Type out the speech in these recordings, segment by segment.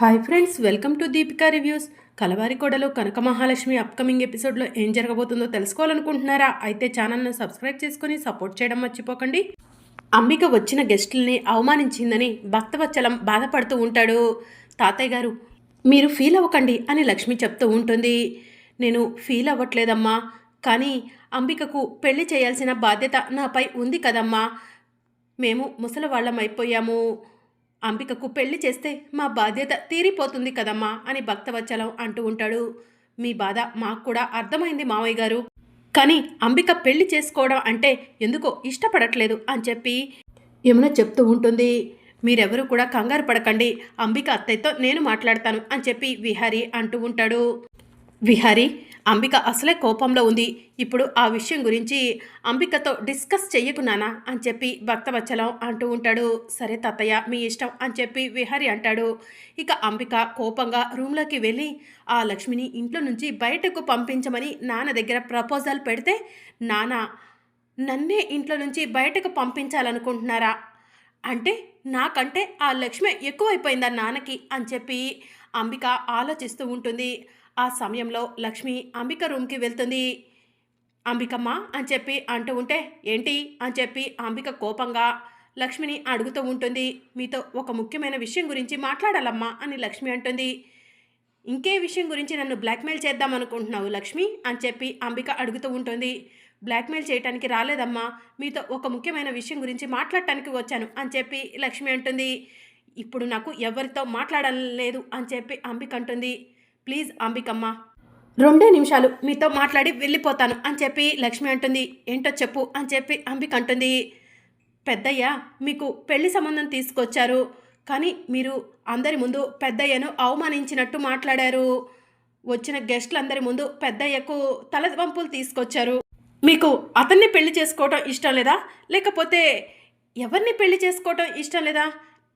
Hi friends welcome to Deepika reviews. కలవారికోడలో Kanaka Mahalakshmi upcoming ఎపిసోడ్లో ఏం జరగబోతుందో తెలుసుకోవాలనుకుంటున్నారా? అయితే ఛానల్ను సబ్స్క్రైబ్ చేసుకుని సపోర్ట్ చేయడం మర్చిపోకండి. అంబిక వచ్చిన గెస్టుల్ని అవమానించిందని భక్తవచ్చలం బాధపడుతూ ఉంటాడు. తాతయ్య గారు మీరు ఫీల్ అవ్వకండి అని లక్ష్మి చెప్తూ ఉంటుంది. నేను ఫీల్ అవ్వట్లేదమ్మా కానీ అంబికకు పెళ్ళి చేయాల్సిన బాధ్యత నాపై ఉంది కదమ్మా. మేము ముసలవాళ్ళం అయిపోయాము అంబికకు పెళ్ళి చేస్తే మా బాధ్యత తీరిపోతుంది కదమ్మా అని భక్తవచ్చలం అంటూ ఉంటాడు. మీ బాధ మాకు కూడా అర్థమైంది మావయ్య గారు. కానీ అంబిక పెళ్ళి చేసుకోవడం అంటే ఎందుకో ఇష్టపడట్లేదు అని చెప్పి యమున చెప్తూ ఉంటుంది. మీరెవరూ కూడా కంగారు పడకండి. అంబిక అత్తయ్యతో నేను మాట్లాడతాను అని చెప్పి విహారీ అంటూ ఉంటాడు. విహారీ అంబిక అసలే కోపంలో ఉంది. ఇప్పుడు ఆ విషయం గురించి అంబికతో డిస్కస్ చెయ్యకున్నానా అని చెప్పి భక్తవచ్చలం అంటూ ఉంటాడు. సరే తాతయ్య మీ ఇష్టం అని చెప్పి విహారి అంటాడు. ఇక అంబిక కోపంగా రూమ్లోకి వెళ్ళి ఆ లక్ష్మిని ఇంట్లో నుంచి బయటకు పంపించమని నాన్న దగ్గర ప్రపోజల్ పెడితే నాన్న నన్నే ఇంట్లో నుంచి బయటకు పంపించాలనుకుంటున్నారా? అంటే నాకంటే ఆ లక్ష్మి ఎక్కువైపోయిందా నాన్నకి అని చెప్పి అంబిక ఆలోచిస్తూ ఉంటుంది. ఆ సమయంలో లక్ష్మి అంబిక రూమ్కి వెళ్తుంది. అంబికమ్మ అని చెప్పి అంటూ ఉంటే ఏంటి? అని చెప్పి అంబిక కోపంగా లక్ష్మిని అడుగుతూ ఉంటుంది. మీతో ఒక ముఖ్యమైన విషయం గురించి మాట్లాడాలమ్మా అని లక్ష్మి అంటుంది. ఇంకే విషయం గురించి నన్ను బ్లాక్మెయిల్ చేద్దాం అనుకుంటున్నావు లక్ష్మి? అని చెప్పి అంబిక అడుగుతూ ఉంటుంది. బ్లాక్మెయిల్ చేయడానికి రాలేదమ్మా. మీతో ఒక ముఖ్యమైన విషయం గురించి మాట్లాడటానికి వచ్చాను అని చెప్పి లక్ష్మి అంటుంది. ఇప్పుడు నాకు ఎవరితో మాట్లాడలేదు అని చెప్పి అంబిక అంటుంది. ప్లీజ్ అంబికమ్మ. రెండే నిమిషాలు మీతో మాట్లాడి వెళ్ళిపోతాను అని చెప్పి లక్ష్మి అంటుంది. ఏంటో చెప్పు అని చెప్పి అంబిక అంటుంది. పెద్దయ్య మీకు పెళ్ళి సంబంధం తీసుకొచ్చారు కానీ మీరు అందరి ముందు పెద్దయ్యను అవమానించినట్టు మాట్లాడారు. వచ్చిన గెస్టులందరి ముందు పెద్దయ్యకు తలవంపులు తీసుకొచ్చారు. మీకు అతన్ని పెళ్ళి చేసుకోవటం ఇష్టం లేదా? లేకపోతే ఎవరిని పెళ్ళి చేసుకోవటం ఇష్టం లేదా?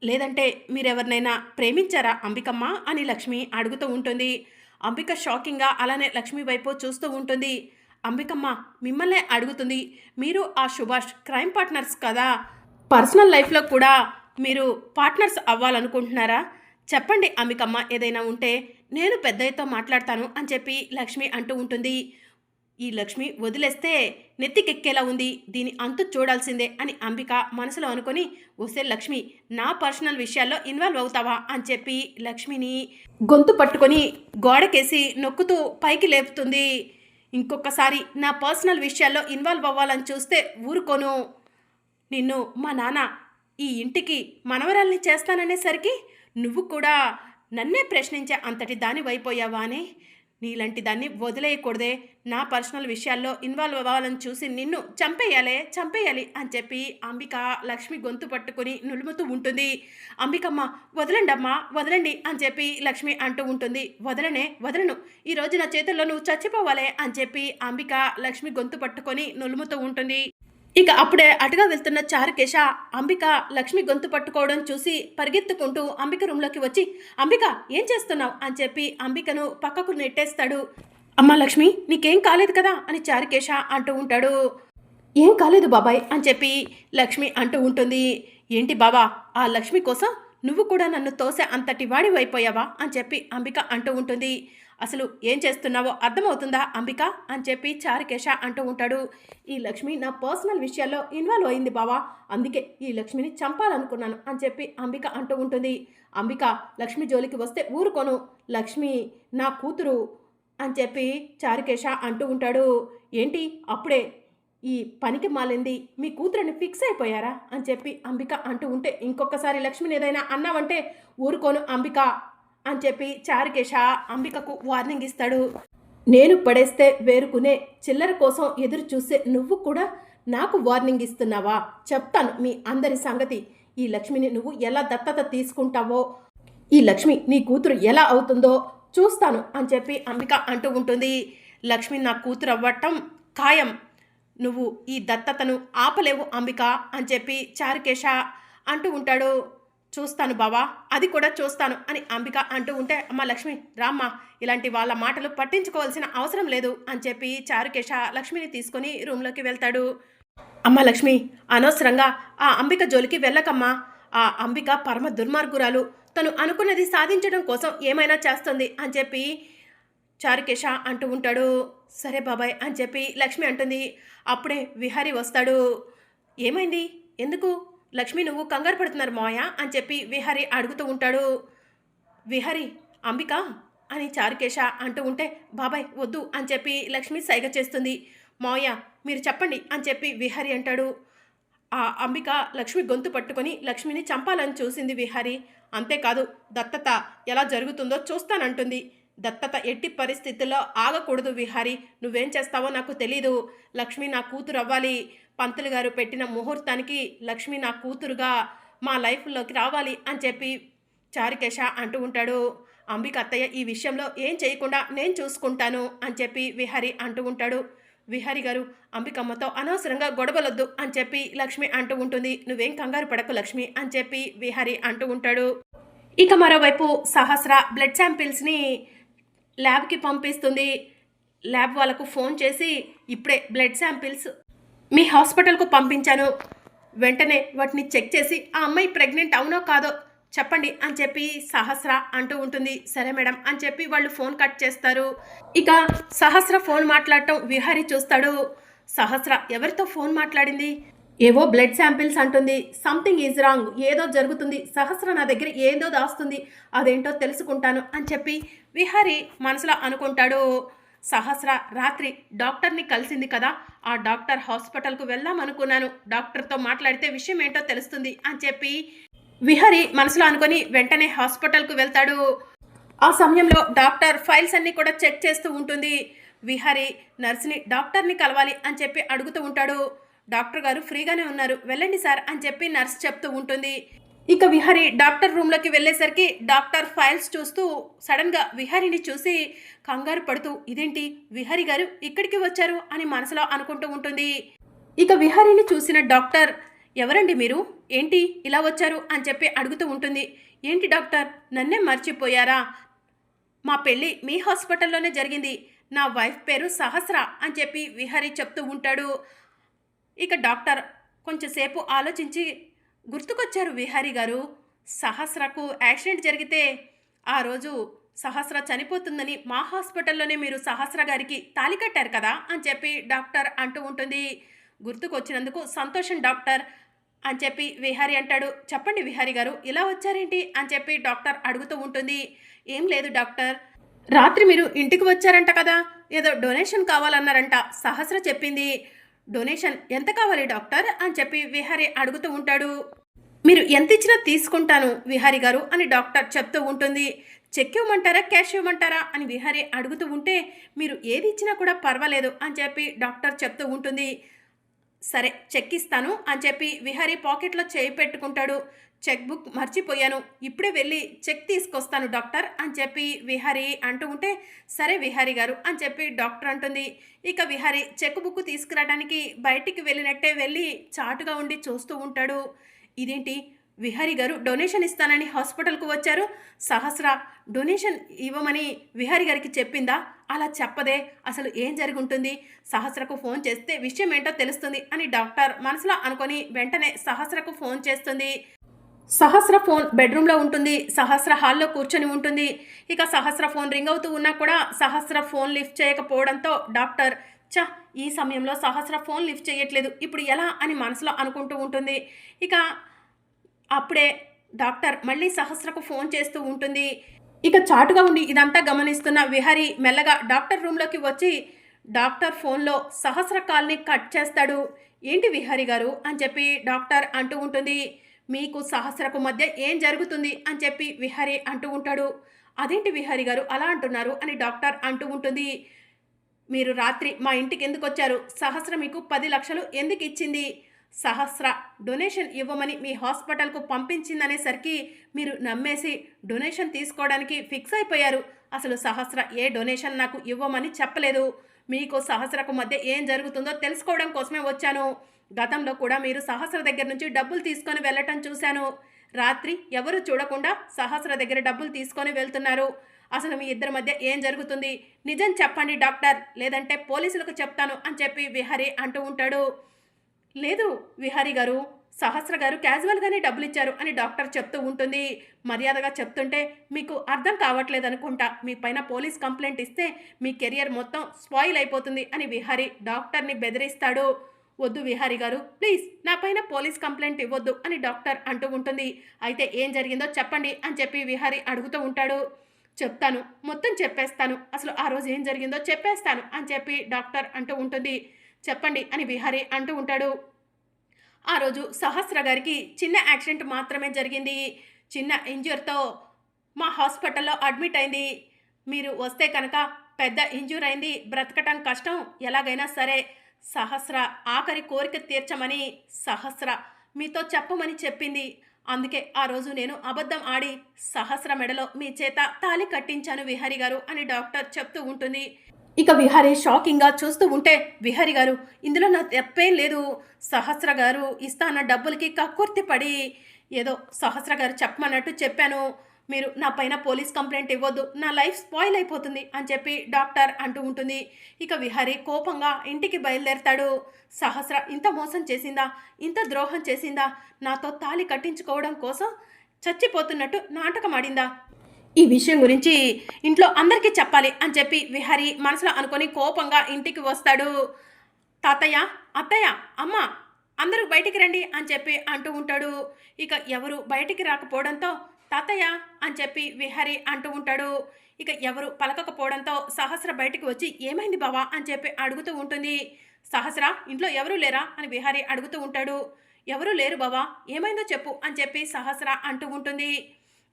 లేదంటే మీరెవరినైనా ప్రేమించారా అంబికమ్మ అని లక్ష్మి అడుగుతూ ఉంటుంది. అంబిక షాకింగ్గా అలానే లక్ష్మి వైపు చూస్తూ ఉంటుంది. అంబికమ్మ మిమ్మల్నే అడుగుతుంది మీరు ఆ సుభాష్ క్రైమ్ పార్ట్నర్స్ కదా? పర్సనల్ లైఫ్లో కూడా మీరు పార్ట్నర్స్ అవ్వాలనుకుంటున్నారా? చెప్పండి అంబికమ్మ ఏదైనా ఉంటే నేను పెద్దయ్యతో మాట్లాడతాను అని చెప్పి లక్ష్మి అంటూ ఉంటుంది. ఈ లక్ష్మి వదిలేస్తే నెత్తికెక్కేలా ఉంది? దీని అంతు చూడాల్సిందే అని అంబిక మనసులో అనుకొని వస్తే లక్ష్మి నా పర్సనల్ విషయాల్లో ఇన్వాల్వ్ అవుతావా? అని చెప్పి లక్ష్మిని గొంతు పట్టుకొని గోడకేసి నొక్కుతూ పైకి లేపుతుంది. ఇంకొకసారి నా పర్సనల్ విషయాల్లో ఇన్వాల్వ్ అవ్వాలని చూస్తే ఊరుకోను. నిన్ను మా నాన్న ఈ ఇంటికి మనవరాల్ని చేస్తాననేసరికి నువ్వు కూడా నన్నే ప్రశ్నించే అంతటి దాని వైపోయావా అని నీలాంటి దాన్ని వదిలేయకూడదే. నా పర్సనల్ విషయాల్లో ఇన్వాల్వ్ అవ్వాలని చూసి నిన్ను చంపేయాలే చంపేయాలి అని చెప్పి అంబిక లక్ష్మి గొంతు పట్టుకొని నులుముతూ ఉంటుంది. అంబికమ్మ వదలండి అమ్మా వదలండి అని చెప్పి లక్ష్మి అంటూ ఉంటుంది. వదలనే వదలను. ఈ రోజు నా చేతుల్లో నువ్వు చచ్చిపోవాలే అని చెప్పి అంబిక లక్ష్మి గొంతు పట్టుకొని నులుముతూ ఉంటుంది. ఇక అప్పుడే అటుగా వెళ్తున్న చారుకేశ అంబిక లక్ష్మి గొంతు పట్టుకోవడం చూసి పరిగెత్తుకుంటూ అంబిక రూమ్లోకి వచ్చి అంబిక ఏం చేస్తున్నావు? అని చెప్పి అంబికను పక్కకు నెట్టేస్తాడు. అమ్మ లక్ష్మి నీకేం కాలేదు కదా? అని చారుకేశ అంటూ ఉంటాడు. ఏం కాలేదు బాబాయ్ అని చెప్పి లక్ష్మి అంటూ ఉంటుంది. ఏంటి బాబా ఆ లక్ష్మి కోసం నువ్వు కూడా నన్ను తోసే అంతటి వాడివైపోయావా? అని చెప్పి అంబిక అంటూ ఉంటుంది. అసలు ఏం చేస్తున్నావో అర్థమవుతుందా అంబిక? అని చెప్పి చారుకేశ అంటూ ఉంటాడు. ఈ లక్ష్మి నా పర్సనల్ విషయాల్లో ఇన్వాల్వ్ అయింది బావా. అందుకే ఈ లక్ష్మిని చంపాలనుకున్నాను అని చెప్పి అంబిక అంటూ ఉంటుంది. అంబిక లక్ష్మి జోలికి వస్తే ఊరుకోను. లక్ష్మి నా కూతురు అని చెప్పి చారుకేశ అంటూ ఉంటాడు. ఏంటి? అప్పుడే ఈ పనికి మాలింది. మీ కూతురని ఫిక్స్ అయిపోయారా? అని చెప్పి అంబిక అంటూ ఉంటే ఇంకొకసారి లక్ష్మిని ఏదైనా అన్నావంటే ఊరుకోను అంబిక. అని చెప్పి చారుకేశ అంబికకు వార్నింగ్ ఇస్తాడు. నేను పడేస్తే వేరుకునే చిల్లర కోసం ఎదురు చూసే నువ్వు కూడా నాకు వార్నింగ్ ఇస్తున్నావా? చెప్తాను మీ అందరి సంగతి. ఈ లక్ష్మిని నువ్వు ఎలా దత్తత తీసుకుంటావో? ఈ లక్ష్మి నీ కూతురు ఎలా అవుతుందో చూస్తాను అని చెప్పి అంబిక అంటూ ఉంటుంది. లక్ష్మి నా కూతురు అవ్వటం ఖాయం. నువ్వు ఈ దత్తతను ఆపలేవు అంబిక అని చెప్పి చారుకేశ అంటూ ఉంటాడు. చూస్తాను బావా అది కూడా చూస్తాను అని అంబిక అంటూ ఉంటే అమ్మ లక్ష్మి రామ్మ ఇలాంటి వాళ్ళ మాటలు పట్టించుకోవాల్సిన అవసరం లేదు అని చెప్పి చారుకేశ లక్ష్మిని తీసుకొని రూమ్లోకి వెళ్తాడు. అమ్మ లక్ష్మి అనవసరంగా ఆ అంబిక జోలికి వెళ్ళకమ్మా. ఆ అంబిక పరమ దుర్మార్గురాలు. తను అనుకున్నది సాధించడం కోసం ఏమైనా చేస్తుంది అని చెప్పి చారుకేశ అంటూ ఉంటాడు. సరే బాబాయ్ అని చెప్పి లక్ష్మి అంటుంది. అప్పుడే విహారి వస్తాడు. ఏమైంది? ఎందుకు? లక్ష్మి నువ్వు కంగారు పడుతున్నారు మాయ అని చెప్పి విహారి అడుగుతూ ఉంటాడు. విహారి అంబిక అని చారుకేశ అంటూ ఉంటే బాబాయ్ వద్దు అని చెప్పి లక్ష్మి సైగ చేస్తుంది. మాయ మీరు చెప్పండి అని చెప్పి విహారి అంటాడు. ఆ అంబిక లక్ష్మి గొంతు పట్టుకొని లక్ష్మిని చంపాలని చూసింది విహారి. అంతేకాదు దత్తత ఎలా జరుగుతుందో చూస్తానంటుంది. దత్తత ఎట్టి పరిస్థితుల్లో ఆగకూడదు విహారి. నువ్వేం చేస్తావో నాకు తెలీదు. లక్ష్మి నా కూతురు అవ్వాలి. పంతులు గారు పెట్టిన ముహూర్తానికి లక్ష్మి నా కూతురుగా మా లైఫ్లోకి రావాలి అని చెప్పి చారుకేశ అంటూ ఉంటాడు. అంబిక అత్తయ్య ఈ విషయంలో ఏం చేయకుండా నేను చూసుకుంటాను అని చెప్పి విహారి అంటూ ఉంటాడు. విహారి గారు అంబికమ్మతో అనవసరంగా గొడవలొద్దు అని చెప్పి లక్ష్మి అంటూ ఉంటుంది. నువ్వేం కంగారు పడకు లక్ష్మి అని చెప్పి విహారి అంటూ ఉంటాడు. ఇక మరోవైపు సహస్ర బ్లడ్ శాంపిల్స్ని ల్యాబ్కి పంపిస్తుంది. ల్యాబ్ వాళ్ళకు ఫోన్ చేసి ఇప్పుడే బ్లడ్ శాంపిల్స్ మీ హాస్పిటల్కు పంపించాను. వెంటనే వాటిని చెక్ చేసి ఆ అమ్మాయి ప్రెగ్నెంట్ అవునో కాదో చెప్పండి అని చెప్పి సహస్ర అంటూ ఉంటుంది. సరే మేడం అని చెప్పి వాళ్ళు ఫోన్ కట్ చేస్తారు. ఇక సహస్ర ఫోన్ మాట్లాడటం విహారి చూస్తాడు. సహస్ర ఎవరితో ఫోన్ మాట్లాడింది? ఏవో బ్లడ్ శాంపిల్స్ అంటుంది. సంథింగ్ ఈజ్ రాంగ్ ఏదో జరుగుతుంది. సహస్ర నా దగ్గర ఏదో దాస్తుంది. అదేంటో తెలుసుకుంటాను అని చెప్పి విహరి మనసులో అనుకుంటాడు. సహస్ర రాత్రి డాక్టర్ని కలిసింది కదా. ఆ డాక్టర్ హాస్పిటల్కు వెళ్దాం అనుకున్నాను. డాక్టర్తో మాట్లాడితే విషయం ఏంటో తెలుస్తుంది అని చెప్పి విహరి మనసులో అనుకొని వెంటనే హాస్పిటల్కు వెళ్తాడు. ఆ సమయంలో డాక్టర్ ఫైల్స్ అన్ని కూడా చెక్ చేస్తూ ఉంటుంది. విహరి నర్స్ని డాక్టర్ని కలవాలి అని చెప్పి అడుగుతూ ఉంటాడు. డాక్టర్ గారు ఫ్రీగానే ఉన్నారు. వెళ్ళండి సార్ అని చెప్పి నర్స్ చెప్తూ ఉంటుంది. ఇక విహారి డాక్టర్ రూమ్లోకి వెళ్ళేసరికి డాక్టర్ ఫైల్స్ చూస్తూ సడన్గా విహారిని చూసి కంగారు పడుతూ ఇదేంటి? విహారి గారు ఇక్కడికి వచ్చారు? అని మనసులో అనుకుంటూ ఉంటుంది. ఇక విహారిని చూసిన డాక్టర్ ఎవరండి మీరు? ఏంటి? ఇలా వచ్చారు? అని చెప్పి అడుగుతూ ఉంటుంది. ఏంటి డాక్టర్? నన్నే మర్చిపోయారా? మా పెళ్ళి మీ హాస్పిటల్లోనే జరిగింది. నా వైఫ్ పేరు సహస్ర అని చెప్పి విహారి చెప్తూ ఉంటాడు. ఇక డాక్టర్ కొంచెంసేపు ఆలోచించి గుర్తుకొచ్చారు విహారి గారు. సహస్రకు యాక్సిడెంట్ జరిగితే ఆ రోజు సహస్ర చనిపోతుందని మా హాస్పిటల్లోనే మీరు సహస్ర గారికి తాలి కట్టారు కదా అని చెప్పి డాక్టర్ అంటూ ఉంటుంది. గుర్తుకొచ్చినందుకు సంతోషం డాక్టర్ అని చెప్పి విహారి అంటాడు. చెప్పండి విహారి గారు ఇలా వచ్చారేంటి అని చెప్పి డాక్టర్ అడుగుతూ ఉంటుంది. ఏం లేదు డాక్టర్. రాత్రి మీరు ఇంటికి వచ్చారంట కదా ఏదో డొనేషన్ కావాలన్నారంట సహస్ర చెప్పింది. డొనేషన్ ఎంత కావాలి డాక్టర్ అని చెప్పి విహారి అడుగుతూ ఉంటాడు. మీరు ఎంత ఇచ్చినా తీసుకుంటాను విహారి గారు అని డాక్టర్ చెప్తూ ఉంటుంది. చెక్ ఇవ్వమంటారా క్యాష్ ఇవ్వమంటారా అని విహారి అడుగుతూ ఉంటే మీరు ఏది ఇచ్చినా కూడా పర్వాలేదు అని చెప్పి డాక్టర్ చెప్తూ ఉంటుంది. సరే చెక్ ఇస్తాను అని చెప్పి విహరి పాకెట్లో చేయి పెట్టుకుంటాడు. చెక్ బుక్ మర్చిపోయాను. ఇప్పుడే వెళ్ళి చెక్ తీసుకొస్తాను డాక్టర్ అని చెప్పి విహరి అంటూ ఉంటే సరే విహారి గారు అని చెప్పి డాక్టర్ అంటుంది. ఇక విహారి చెక్ బుక్ తీసుకురావడానికి బయటికి వెళ్ళినట్టే వెళ్ళి చాటుగా ఉండి చూస్తూ ఉంటాడు. ఇదేంటి? విహారీ గారు డొనేషన్ ఇస్తానని హాస్పిటల్కు వచ్చారు. సహస్ర డొనేషన్ ఇవ్వమని విహారీ గారికి చెప్పిందా? అలా చెప్పదే. అసలు ఏం జరిగి ఉంటుంది సహస్రకు ఫోన్ చేస్తే విషయం ఏంటో తెలుస్తుంది అని డాక్టర్ మనసులో అనుకొని వెంటనే సహస్రకు ఫోన్ చేస్తుంది. సహస్ర ఫోన్ బెడ్రూమ్లో ఉంటుంది. సహస్ర హాల్లో కూర్చొని ఉంటుంది. ఇక సహస్ర ఫోన్ రింగ్ అవుతూ ఉన్నా కూడా సహస్ర ఫోన్ లిఫ్ట్ చేయకపోవడంతో డాక్టర్ చ ఈ సమయంలో సహస్ర ఫోన్ లిఫ్ట్ చేయట్లేదు. ఇప్పుడు ఎలా? అని మనసులో అనుకుంటూ ఉంటుంది. ఇక అప్పుడే డాక్టర్ మళ్ళీ సహస్రకు ఫోన్ చేస్తూ ఉంటుంది. ఇక చాటుగా ఉండి ఇదంతా గమనిస్తున్న విహరి మెల్లగా డాక్టర్ రూమ్లోకి వచ్చి డాక్టర్ ఫోన్లో సహస్ర కాల్ని కట్ చేస్తాడు. ఏంటి విహరి గారు? అని చెప్పి డాక్టర్ అంటూ ఉంటుంది. మీకు సహస్రకు మధ్య ఏం జరుగుతుంది? అని చెప్పి విహరి అంటూ ఉంటాడు. అదేంటి విహరి గారు అలా అంటున్నారు? అని డాక్టర్ అంటూ ఉంటుంది. మీరు రాత్రి మా ఇంటికి ఎందుకు వచ్చారు? సహస్ర మీకు పది లక్షలు ఎందుకు ఇచ్చింది? సహస్ర డొనేషన్ ఇవ్వమని మీ హాస్పిటల్కు పంపించిందనేసరికి మీరు నమ్మేసి డొనేషన్ తీసుకోవడానికి ఫిక్స్ అయిపోయారు. అసలు సహస్ర ఏ డొనేషన్ నాకు ఇవ్వమని చెప్పలేదు. మీకు సహస్రకు మధ్య ఏం జరుగుతుందో తెలుసుకోవడం కోసమే వచ్చాను. గతంలో కూడా మీరు సహస్ర దగ్గర నుంచి డబ్బులు తీసుకొని వెళ్ళటం చూశాను. రాత్రి ఎవరు చూడకుండా సహస్ర దగ్గర డబ్బులు తీసుకొని వెళ్తున్నారు. అసలు మీ ఇద్దరి మధ్య ఏం జరుగుతుంది? నిజం చెప్పండి డాక్టర్. లేదంటే పోలీసులకు చెప్తాను అని చెప్పి విహరి అంటూ ఉంటాడు. లేదు విహారీ గారు సహస్ర గారు క్యాజువల్గానే డబ్బులు ఇచ్చారు అని డాక్టర్ చెప్తూ ఉంటుంది. మర్యాదగా చెప్తుంటే మీకు అర్థం కావట్లేదు అనుకుంటా. మీ పైన పోలీస్ కంప్లైంట్ ఇస్తే మీ కెరియర్ మొత్తం స్పాయిల్ అయిపోతుంది అని విహారీ డాక్టర్ని బెదిరిస్తాడు. వద్దు విహారీ గారు ప్లీజ్ నా పైన పోలీస్ కంప్లైంట్ ఇవ్వద్దు అని డాక్టర్ అంటూ ఉంటుంది. అయితే ఏం జరిగిందో చెప్పండి అని చెప్పి విహారీ అడుగుతూ ఉంటాడు. చెప్తాను మొత్తం చెప్పేస్తాను. అసలు ఆ రోజు ఏం జరిగిందో చెప్పేస్తాను అని చెప్పి డాక్టర్ అంటూ ఉంటుంది. చెప్పండి అని విహారీ అంటూ ఉంటాడు. ఆ రోజు సహస్ర గారికి చిన్న యాక్సిడెంట్ మాత్రమే జరిగింది. చిన్న ఇంజ్యూర్తో మా హాస్పిటల్లో అడ్మిట్ అయింది. మీరు వస్తే కనుక పెద్ద ఇంజ్యూర్ అయింది. బ్రతకటం కష్టం. ఎలాగైనా సరే సహస్ర ఆఖరి కోరిక తీర్చమని సహస్ర మీతో చెప్పమని చెప్పింది. అందుకే ఆ రోజు నేను అబద్ధం ఆడి సహస్ర మెడలో మీ చేత తాలి కట్టించాను విహారి గారు అని డాక్టర్ చెప్తూ ఉంటుంది. ఇక విహారి షాకింగ్గా చూస్తూ ఉంటే విహారి గారు ఇందులో నా తప్పేం లేదు. సహస్ర గారు ఇస్తాన్న డబ్బులకి కక్కుర్తి పడి ఏదో సహస్ర గారు చెప్పమన్నట్టు చెప్పాను. మీరు నా పైన పోలీస్ కంప్లైంట్ ఇవ్వద్దు. నా లైఫ్ స్పాయిల్ అయిపోతుంది అని చెప్పి డాక్టర్ అంటూ ఉంటుంది. ఇక విహారీ కోపంగా ఇంటికి బయలుదేరతాడు. సహస్ర ఇంత మోసం చేసిందా? ఇంత ద్రోహం చేసిందా? నాతో తాలి కట్టించుకోవడం కోసం చచ్చిపోతున్నట్టు నాటకం ఆడిందా ఈ విషయం గురించి ఇంట్లో అందరికీ చెప్పాలి అని చెప్పి విహరి మనసులో అనుకొని కోపంగా ఇంటికి వస్తాడు. తాతయ్య అత్తయ్య అమ్మ అందరూ బయటికి రండి అని చెప్పి అంటూ ఉంటాడు. ఇక ఎవరు బయటికి రాకపోవడంతో తాతయ్య అని చెప్పి విహరి అంటూ ఉంటాడు. ఇక ఎవరు పలకకపోవడంతో సహస్ర బయటికి వచ్చి ఏమైంది బావా అని చెప్పి అడుగుతూ ఉంటుంది. సహస్ర ఇంట్లో ఎవరూ లేరా అని విహారి అడుగుతూ ఉంటాడు. ఎవరూ లేరు బావా ఏమైందో చెప్పు అని చెప్పి సహస్ర అంటూ ఉంటుంది.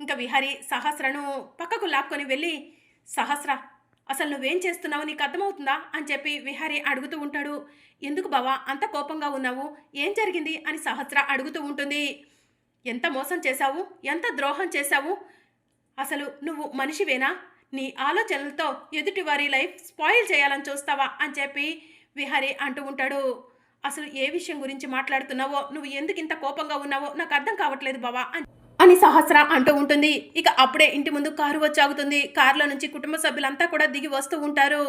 ఇంకా విహారి సహస్రను పక్కకు లాక్కొని వెళ్ళి సహస్ర అసలు నువ్వేం చేస్తున్నావు నీకు అర్థమవుతుందా? అని చెప్పి విహారి అడుగుతూ ఉంటాడు. ఎందుకు బావా అంత కోపంగా ఉన్నావు? ఏం జరిగింది? అని సహస్ర అడుగుతూ ఉంటుంది. ఎంత మోసం చేశావు? ఎంత ద్రోహం చేశావు? అసలు నువ్వు మనిషివేనా? నీ ఆలోచనలతో ఎదుటివారి లైఫ్ స్పాయిల్ చేయాలని చూస్తావా? అని చెప్పి విహారి అంటూ ఉంటాడు. అసలు ఏ విషయం గురించి మాట్లాడుతున్నావో? నువ్వు ఎందుకు ఇంత కోపంగా ఉన్నావో నాకు అర్థం కావట్లేదు బావా అని అని సహస్ర అంటూ ఉంటుంది. ఇక అప్పుడే ఇంటి ముందు కారు వచ్చాగుతుంది. కారులో నుంచి కుటుంబ సభ్యులంతా కూడా దిగి వస్తూ ఉంటారు.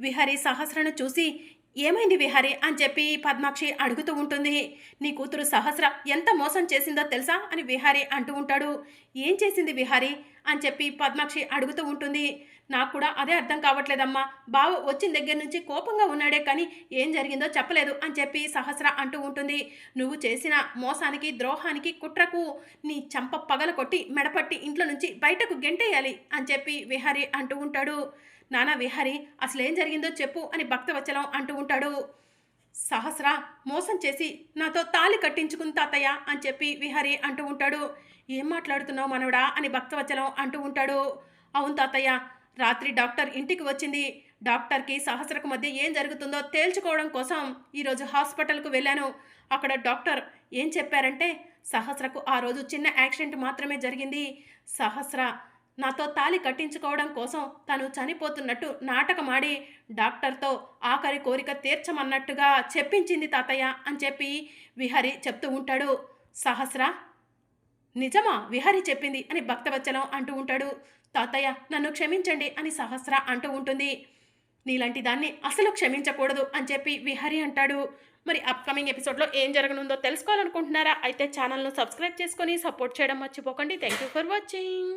విహారీ సహస్రను చూసి ఏమైంది విహారి? అని చెప్పి పద్మాక్షి అడుగుతూ ఉంటుంది. నీ కూతురు సహస్ర ఎంత మోసం చేసిందో తెలుసా? అని విహారి అంటూ ఉంటాడు. ఏం చేసింది విహారి? అని చెప్పి పద్మాక్షి అడుగుతూ ఉంటుంది. నాకు కూడా అదే అర్థం కావట్లేదమ్మా. బావ వచ్చిన దగ్గర నుంచి కోపంగా ఉన్నాడే కానీ ఏం జరిగిందో చెప్పలేదు అని చెప్పి సహస్ర అంటూ ఉంటుంది. నువ్వు చేసిన మోసానికి ద్రోహానికి కుట్రకు నీ చంప పగల కొట్టి మెడపట్టి ఇంట్లో నుంచి బయటకు గెంటేయాలి అని చెప్పి విహారి అంటూ ఉంటాడు. నానా విహారి అసలు ఏం జరిగిందో చెప్పు అని భక్తవచలం అంటూ ఉంటాడు. సహస్ర మోసం చేసి నాతో తాలి కట్టించుకుని తాతయ్య అని చెప్పి విహారి అంటూ ఉంటాడు. ఏం మాట్లాడుతున్నావు మనవడా అని భక్తవచలం అంటూ ఉంటాడు. అవును తాతయ్య రాత్రి డాక్టర్ ఇంటికి వచ్చింది. డాక్టర్కి సహస్రకు మధ్య ఏం జరుగుతుందో తేల్చుకోవడం కోసం ఈరోజు హాస్పిటల్కు వెళ్ళాను. అక్కడ డాక్టర్ ఏం చెప్పారంటే సహస్రకు ఆ రోజు చిన్న యాక్సిడెంట్ మాత్రమే జరిగింది. సహస్ర నాతో తాలి కట్టించుకోవడం కోసం తను చనిపోతున్నట్టు నాటకమాడి డాక్టర్తో ఆఖరి కోరిక తీర్చమన్నట్టుగా చెప్పించింది తాతయ్య అని చెప్పి విహరి చెప్తూ ఉంటాడు. సహస్ర నిజమా? విహారి చెప్పింది అని భక్తవచ్చలం అంటూ ఉంటాడు. తాతయ్య నన్ను క్షమించండి అని సహస్ర అంటూ ఉంటుంది. నీలాంటి దాన్ని అసలు క్షమించకూడదు అని చెప్పి విహరి అంటాడు. మరి అప్కమింగ్ ఎపిసోడ్లో ఏం జరగనుందో తెలుసుకోవాలనుకుంటున్నారా? అయితే ఛానల్ను సబ్స్క్రైబ్ చేసుకొని సపోర్ట్ చేయడం మర్చిపోకండి. Thank you for watching